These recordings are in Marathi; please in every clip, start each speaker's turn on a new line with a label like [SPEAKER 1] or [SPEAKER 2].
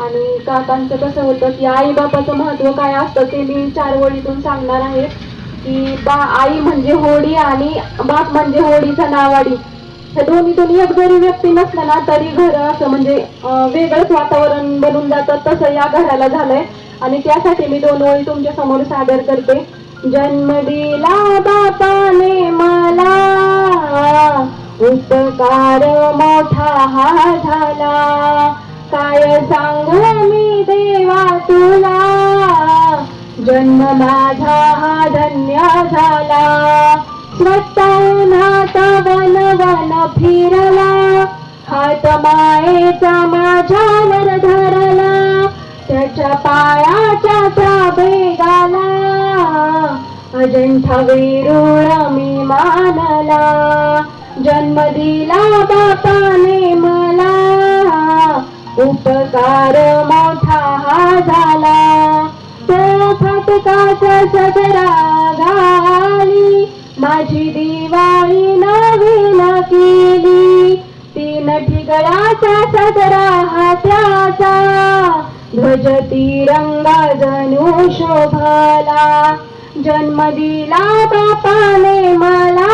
[SPEAKER 1] आणि काकांचं कसं होतं की आई बापाचं महत्त्व काय असतं ते मी चार वळीतून सांगणार आहे की बा आई म्हणजे होडी आणि बाप म्हणजे होडीचा नावाडी. हे दोन्हीतून एक जरी व्यक्ती नसलं ना तरी घर असं म्हणजे वेगळंच वातावरण बनून जातं. तसं या घराला झालंय. आणि त्यासाठी मी दोन ओळी तुमच्यासमोर सादर करते. जन्म दिला बापाने मला उपकार मोठा हा झाला. काय सांगू मी देवा तुला? जन्म माझा हा धन्य झाला. स्वतःनात वन वन फिरला. हात मायेचा माझ्यावर धरला. त्याच्या पायाच्या त्या बेगाला अजंठा वेरूळ मी मानला. जन्म दिला उपकार मोठा हा झाला. तो फटकाचा सदरा घाली माझी दिवाळी नवीन केली. तीन ठिगळाचा सदरा हात्याचा ध्वज तिरंगा जणू शोभला. जन्म दिला बापाने मला.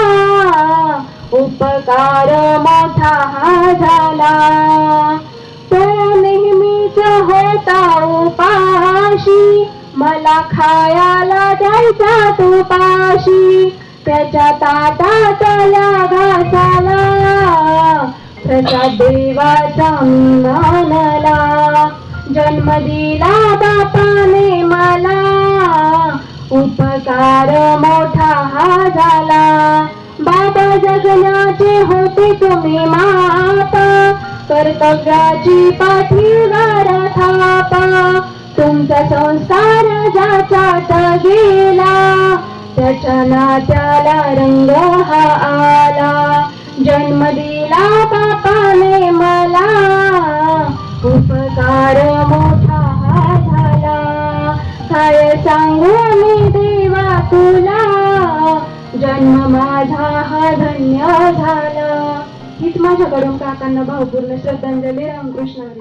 [SPEAKER 1] उपकार मोठा हा झाला. उपाशी मला खायाला द्यायचा तुपाशी त्याच्या ताटातल्या घासाला त्याच्या देवाचा मी मानला जन्म दिला बापाने मला उपकार मोठा हा झाला. बाबा जगण्याचे होते तुम्ही माता. कर्तव्याची पाठीवर थापा. तुमचा संसार ज्याच्यात गेला. त्याच्या नात्याला रंग हा आला. जन्म दिला बापाने मला. उपकार मोठा हा झाला. काय सांगू मी देवा तुला? जन्म माझा हा धन्य झाला. हीच माझ्याकडून काकांना भावपूर्ण श्रद्धांजली रामकृष्ण हरी